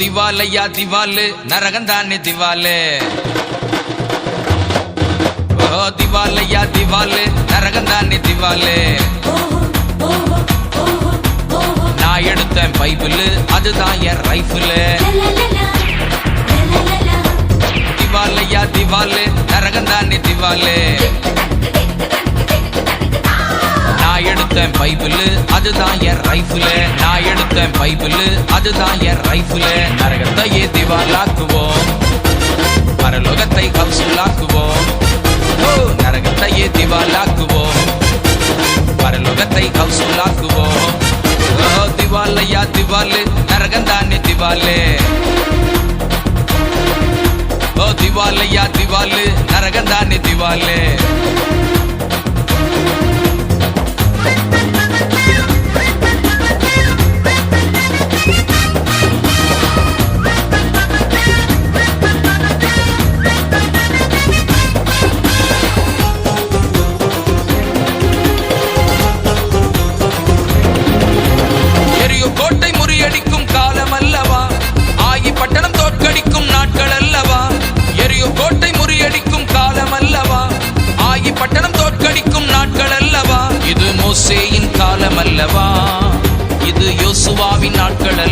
திவாலையா திவாலு நரகம் தானே திவாலு. ஓ திவாலையா திவாலு நரகம் தானே திவாலு. நான் எடுத்தேன் பைபிள் அதுதான் என் ரைஃபிள். திவாலையா திவாலு நரகம் தானே திவாலு. எடுத்தேன் பைபிள் அதுதான் என் ரைஃபிள். நான் எடுத்தேன் பைபிள் அதுதான் என் ரைஃபிள். நரகத்தையே திவாலாக்குவோம் பரலோகத்தை கவுசூலாக்குவோம் ஓ நரகத்தையே திவாலாக்குவோம் பரலோகத்தை கவுசூலாக்குவோம் ஓ திவாலையா திவாலு நரகந்தானே திவாலே ஓ திவாலையா திவாலு நரகந்தானே திவாலு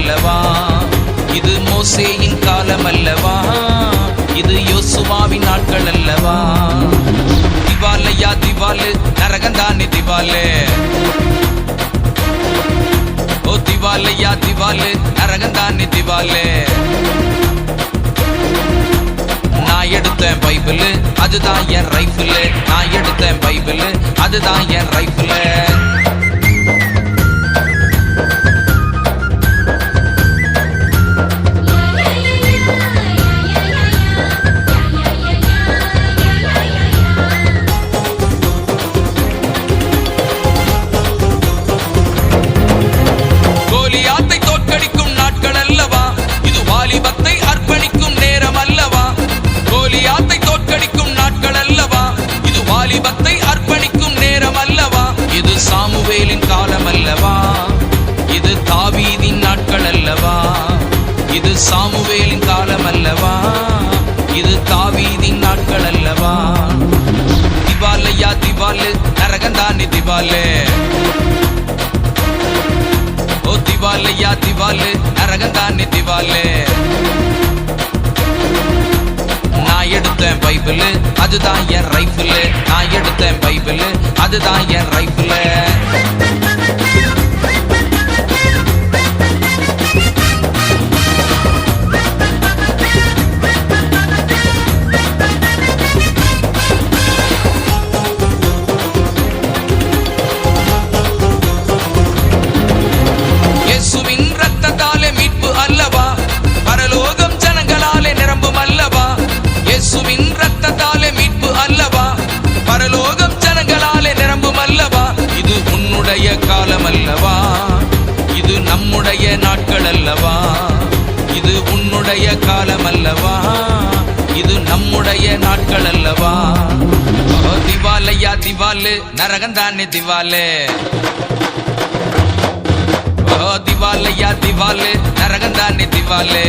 அல்லவா? இது மோசேயின் காலம் அல்லவா? இது யோசுவாவின் நாட்கள் அல்லவா? திவாலையா திவாலு நரகந்தானே திவாலு. ஓ திவாலையா திவாலு நரகந்தானே திவாலு. நான் எடுத்தேன் பைபிள் அதுதான் என் ரைஃபிள். நான் எடுத்தேன் பைபிள் அதுதான் என் ரைஃபிள். சாமுவேலின் காலம் அல்லவா இது தாவீதின் நாட்கள் அல்லவா திவாலையா திவாலு நரகந்தானி திவாலு. ஓ திவாலையா திவாலு நரகந்தானி திவாலு. நான் எடுத்தேன் பைபிள் அதுதான் என் ரைஃபிள். நான் எடுத்தேன் பைபிள் அதுதான் என் ரைஃபிள். நம்முடைய காலம் அல்லவா இது நம்முடைய நாட்கள் அல்லவா திவாலையா திவாலு நரகம் தானே திவாலே. ஓ திவாலையா திவாலு நரகம் தானே திவாலு.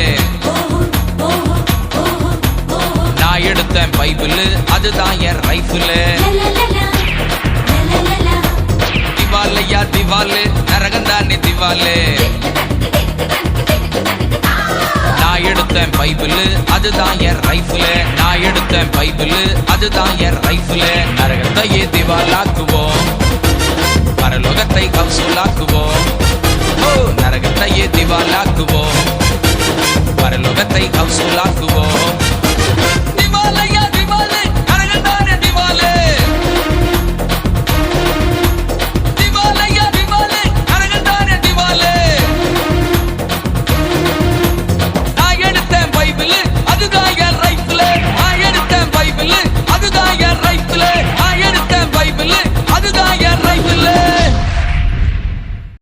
நான் எடுத்தேன் பைபிள் அதுதான் என் ரைஃபிள். திவாலையா திவாலு நரகம் நரகந்தானே திவாலு. நான் எடுத்தேன் பைபிள் அதுதான் என் ரைஃபிள். நான் எடுத்தேன் பைபிள் அதுதான் என் ரைஃபிள். நரகத்தையே திவாலாக்குவோம். பரலோகத்தை கவுசூலாக்குவோம் நரகத்தையே திவாலாக்குவோம். பரலோகத்தை கவுசூலாக்குவோம்